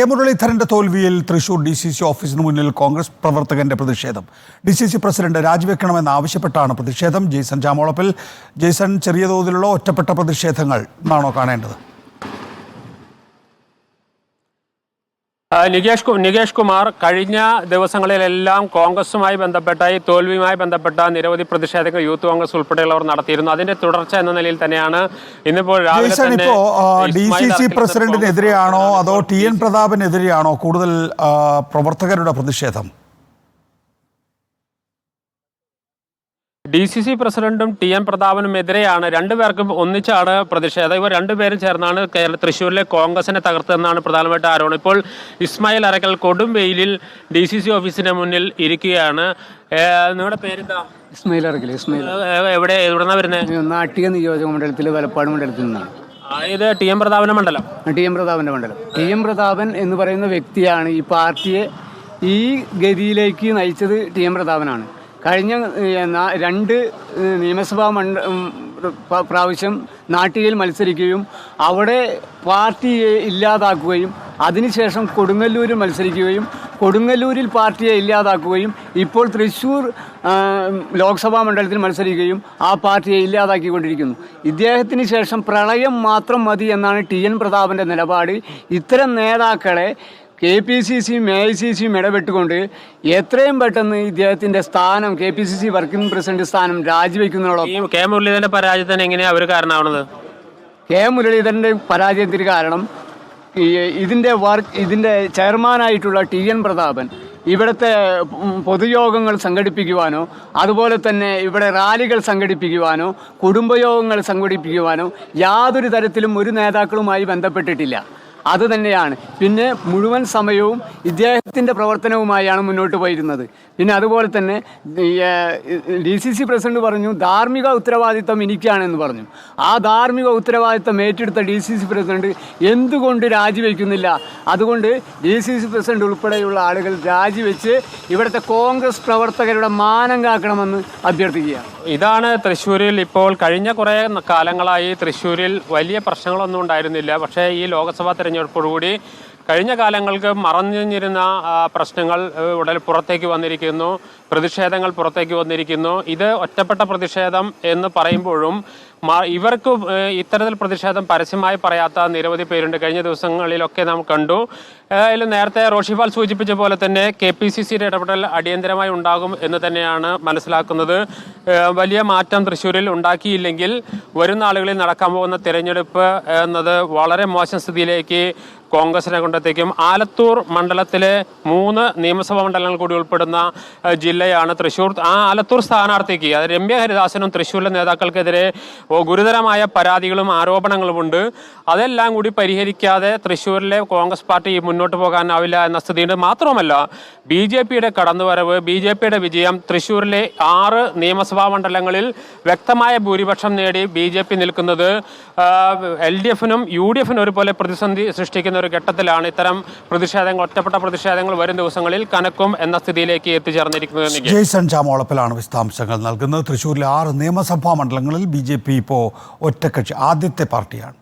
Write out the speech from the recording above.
A മുരളീധരന്റെ തോൽവിയിൽ Thrissur D C C ഓഫീസിന് മുന്നിൽ കോൺഗ്രസ് പ്രവർത്തകന്റെ പ്രതിഷേധം. ഡി സി സി പ്രസിഡന്റ് രാജിവെക്കണമെന്ന് ആവശ്യപ്പെട്ടാണ് പ്രതിഷേധം. ജെയ്സൺ ജാമോളപ്പിൽ ജെയ്സൺ ചെറിയ തോതിലുള്ള ഒറ്റപ്പെട്ട പ്രതിഷേധങ്ങൾ. എന്നാണോ കാണേണ്ടത്? നികേഷ് നികേഷ് കുമാർ കഴിഞ്ഞ ദിവസങ്ങളിലെല്ലാം കോൺഗ്രസുമായി ബന്ധപ്പെട്ട ഈ തോൽവിയുമായി ബന്ധപ്പെട്ട നിരവധി പ്രതിഷേധങ്ങൾ യൂത്ത് കോൺഗ്രസ് ഉൾപ്പെടെയുള്ളവർ നടത്തിയിരുന്നു. അതിന്റെ തുടർച്ച എന്ന നിലയിൽ തന്നെയാണ് ഇന്നിപ്പോൾ ഡി സി സി പ്രസിഡന്റിനെതിരെയാണോ അതോ ടി എൻ പ്രതാപിനെതിരെയാണോ കൂടുതൽ പ്രവർത്തകരുടെ പ്രതിഷേധം? ഡി സി സി പ്രസിഡന്റും ടി എം പ്രതാപനുമെതിരെയാണ് രണ്ടുപേർക്കും ഒന്നിച്ചാണ് പ്രതിഷേധം. ഇവർ രണ്ടുപേരും ചേർന്നാണ് കേരള തൃശ്ശൂരിലെ കോൺഗ്രസിനെ തകർത്തതെന്നാണ് പ്രധാനമായിട്ട് ആരോപണം. ഇപ്പോൾ ഇസ്മായിൽ അരക്കൽ കൊടും വെയിലിൽ ഡി സി സി ഓഫീസിന് മുന്നിൽ ഇരിക്കുകയാണ്. നിങ്ങളുടെ പേരെന്താ? ഇസ്മായിൽ അരക്കൽ ഇസ്മായിൽ. എവിടെ എവിടെന്നാ വരുന്നത് നാട്ടിക നിയോജക മണ്ഡലത്തിൽ വലപ്പാട് മണ്ഡലത്തിൽ നിന്നാണ്. ഇത് ടി എം പ്രതാപന്റെ മണ്ഡലം. ടി എം പ്രതാപന്റെ മണ്ഡലം. ടി എം പ്രതാപൻ എന്ന് പറയുന്ന വ്യക്തിയാണ് ഈ പാർട്ടിയെ ഈ ഗതിയിലേക്ക് നയിച്ചത് ടി എം പ്രതാപനാണ്. കഴിഞ്ഞ രണ്ട് നിയമസഭാ മണ്ഡ പ്രാവശ്യം നാട്ടികയിൽ മത്സരിക്കുകയും അവിടെ പാർട്ടിയെ ഇല്ലാതാക്കുകയും അതിനുശേഷം കൊടുങ്ങല്ലൂരിൽ മത്സരിക്കുകയും കൊടുങ്ങല്ലൂരിൽ പാർട്ടിയെ ഇല്ലാതാക്കുകയും ഇപ്പോൾ തൃശ്ശൂർ ലോക്സഭാ മണ്ഡലത്തിൽ മത്സരിക്കുകയും ആ പാർട്ടിയെ ഇല്ലാതാക്കിക്കൊണ്ടിരിക്കുന്നു. ഇദ്ദേഹത്തിന് ശേഷം പ്രളയം മാത്രം മതി എന്നാണ് ടി എൻ പ്രതാപന്റെ നിലപാട്. ഇത്തരം നേതാക്കളെ കെ പി സി സിയും എ ഐ സി സിയും ഇടപെട്ടുകൊണ്ട് എത്രയും പെട്ടെന്ന് ഇദ്ദേഹത്തിന്റെ സ്ഥാനം K P C C working president സ്ഥാനം രാജിവെക്കുന്നതോടൊപ്പം ഈ കെ മുരളീധരന്റെ പരാജയത്തിന് എങ്ങനെയാണ് അവർ കാരണമാവുന്നത്? കെ മുരളീധരന്റെ പരാജയത്തിന് കാരണം ഈ ഇതിന്റെ വർക്ക് ഇതിന്റെ ചെയർമാനായിട്ടുള്ള ടി എൻ പ്രതാപൻ ഇവിടുത്തെ പൊതുയോഗങ്ങൾ സംഘടിപ്പിക്കുവാനോ അതുപോലെ തന്നെ ഇവിടെ റാലികൾ സംഘടിപ്പിക്കുവാനോ കുടുംബയോഗങ്ങൾ സംഘടിപ്പിക്കുവാനോ യാതൊരു തരത്തിലും ഒരു നേതാക്കളുമായി ബന്ധപ്പെട്ടിട്ടില്ല. അത് തന്നെയാണ്. പിന്നെ മുഴുവൻ സമയവും ഇദ്ദേഹത്തിന്റെ പ്രവർത്തനവുമായാണ് മുന്നോട്ട് പോയിരുന്നത്. പിന്നെ അതുപോലെ തന്നെ ഡി സി സി പ്രസിഡന്റ് പറഞ്ഞു ധാർമ്മിക ഉത്തരവാദിത്തം എനിക്കാണെന്ന് പറഞ്ഞു. ആ ധാർമ്മിക ഉത്തരവാദിത്തം ഏറ്റെടുത്ത ഡി സി സി പ്രസിഡന്റ് എന്തുകൊണ്ട് രാജിവെക്കുന്നില്ല? അതുകൊണ്ട് ഡി സി സി പ്രസിഡന്റ് ഉൾപ്പെടെയുള്ള ആളുകൾ രാജിവെച്ച് ഇവിടുത്തെ കോൺഗ്രസ് പ്രവർത്തകരുടെ മാനം കാക്കണമെന്ന് അഭ്യർത്ഥിക്കുകയാണ്. ഇതാണ് തൃശ്ശൂരിൽ ഇപ്പോൾ കഴിഞ്ഞ കുറേ കാലങ്ങളായി തൃശ്ശൂരിൽ വലിയ പ്രശ്നങ്ങളൊന്നും ഉണ്ടായിരുന്നില്ല. പക്ഷേ ഈ ലോക്സഭാ തെരഞ്ഞെടുപ്പോടുകൂടി കഴിഞ്ഞ കാലങ്ങൾക്ക് മറഞ്ഞിരുന്ന പ്രശ്നങ്ങൾ ഉടൻ പുറത്തേക്ക് വന്നിരിക്കുന്നു. പ്രതിഷേധങ്ങൾ പുറത്തേക്ക് വന്നിരിക്കുന്നു. ഇത് ഒറ്റപ്പെട്ട പ്രതിഷേധം എന്ന് പറയുമ്പോഴും ഇവർക്ക് ഇത്തരത്തിൽ പ്രതിഷേധം പരസ്യമായി പറയാത്ത നിരവധി പേരുണ്ട്. കഴിഞ്ഞ ദിവസങ്ങളിലൊക്കെ നാം കണ്ടു. അതിൽ നേരത്തെ റോഷിഫാൽ സൂചിപ്പിച്ച പോലെ തന്നെ കെ പി സി സിയുടെ ഇടപെടൽ അടിയന്തരമായി ഉണ്ടാകും എന്ന് തന്നെയാണ് മനസ്സിലാക്കുന്നത്. വലിയ മാറ്റം തൃശ്ശൂരിൽ ഉണ്ടാക്കിയില്ലെങ്കിൽ വരുന്ന നാളുകളിൽ നടക്കാൻ പോകുന്ന തിരഞ്ഞെടുപ്പ് എന്നത് വളരെ മോശം സ്ഥിതിയിലേക്ക് കോൺഗ്രസിനെ കൊണ്ടെത്തിക്കും ആലത്തൂർ മണ്ഡലത്തിലെ മൂന്ന് നിയമസഭാ മണ്ഡലങ്ങൾ കൂടി ഉൾപ്പെടുന്ന ജില്ലയാണ് തൃശ്ശൂർ ആ ആലത്തൂർ സ്ഥാനാർത്ഥിക്ക് അത് രമ്യ ഹരിദാസനും തൃശ്ശൂരിലെ നേതാക്കൾക്കെതിരെ ഗുരുതരമായ പരാതികളും ആരോപണങ്ങളുമുണ്ട്. അതെല്ലാം കൂടി പരിഹരിക്കാതെ തൃശ്ശൂരിലെ കോൺഗ്രസ് പാർട്ടി മുന്നോട്ട് പോകാനാവില്ല എന്ന സ്ഥിതിയുണ്ട്. മാത്രമല്ല ബി ജെ പിയുടെ കടന്നുവരവ് ബി ജെ പിയുടെ വിജയം തൃശ്ശൂരിലെ ആറ് നിയമസഭാ മണ്ഡലങ്ങളിൽ വ്യക്തമായ ഭൂരിപക്ഷം നേടി ബി ജെ പി നിൽക്കുന്നത് എൽ ഡി എഫിനും യു ഡി എഫിനും ഒരുപോലെ പ്രതിസന്ധി സൃഷ്ടിക്കുന്ന ഒരു ഘട്ടത്തിലാണ് ഇത്തരം പ്രതിഷേധങ്ങൾ ഒറ്റപ്പെട്ട പ്രതിഷേധങ്ങൾ വരും ദിവസങ്ങളിൽ കനക്കും എന്ന സ്ഥിതിയിലേക്ക് എത്തിച്ചേർന്നിരിക്കുന്നത്. ജെയ്സൺ ജാമോളപ്പിലാണ് വിശദാംശങ്ങൾ നൽകുന്നത് തൃശ്ശൂരിലെ ആറ് നിയമസഭാ മണ്ഡലങ്ങളിൽ ബി ജെ പി ഇപ്പോൾ ഒറ്റക്കക്ഷി ആദ്യത്തെ പാർട്ടിയാണ്